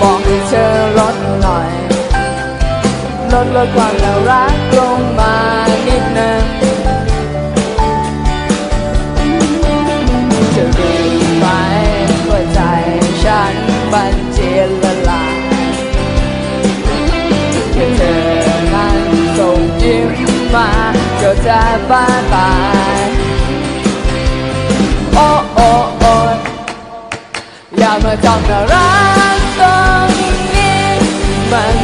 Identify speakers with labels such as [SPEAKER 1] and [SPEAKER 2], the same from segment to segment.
[SPEAKER 1] บอกให้เธอลดหน่อย ลดลดความน่ารักลงมานิดนึงจะรู้ไหมว่าใจฉันมันเจียนละลายแค่เธอนั้นส่งยิ้มมาก็จะบ้าตายโอ้โอ้โอ้อย่ามาจ้องน่ารัก มั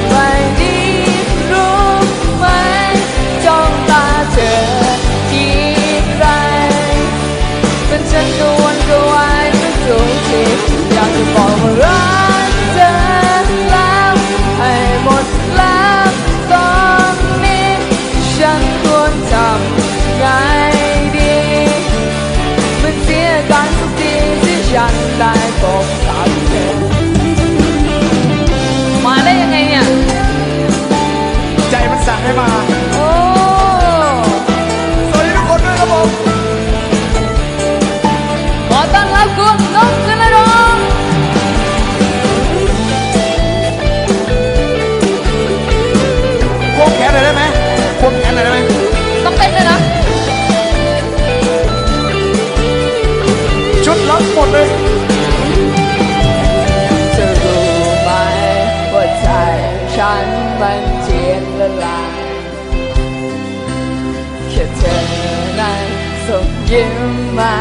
[SPEAKER 1] หมดเล
[SPEAKER 2] ย
[SPEAKER 1] เธอรู้ไหมว่าใจฉันมันเจียนละลายแค่เธอนั้นส่งยิ้มมา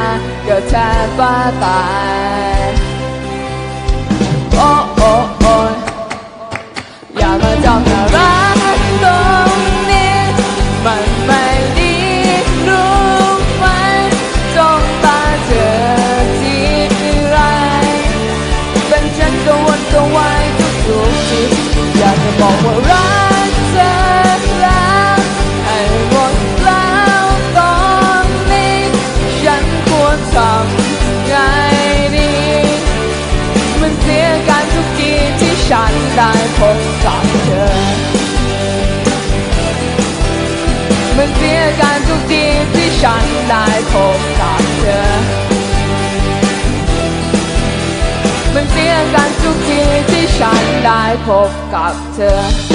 [SPEAKER 1] ก็แทบบ้าตาย บอกว่ารักเธอแล้วให้หมดแล้วตอนนี้ ฉันควรทำไงดี มันเสียการทุกทีที่ฉันได้พบกับเธอ มันเสียการทุกทีที่ฉันได้พบ กันทุกทีที่ฉันได้พบกับเธอ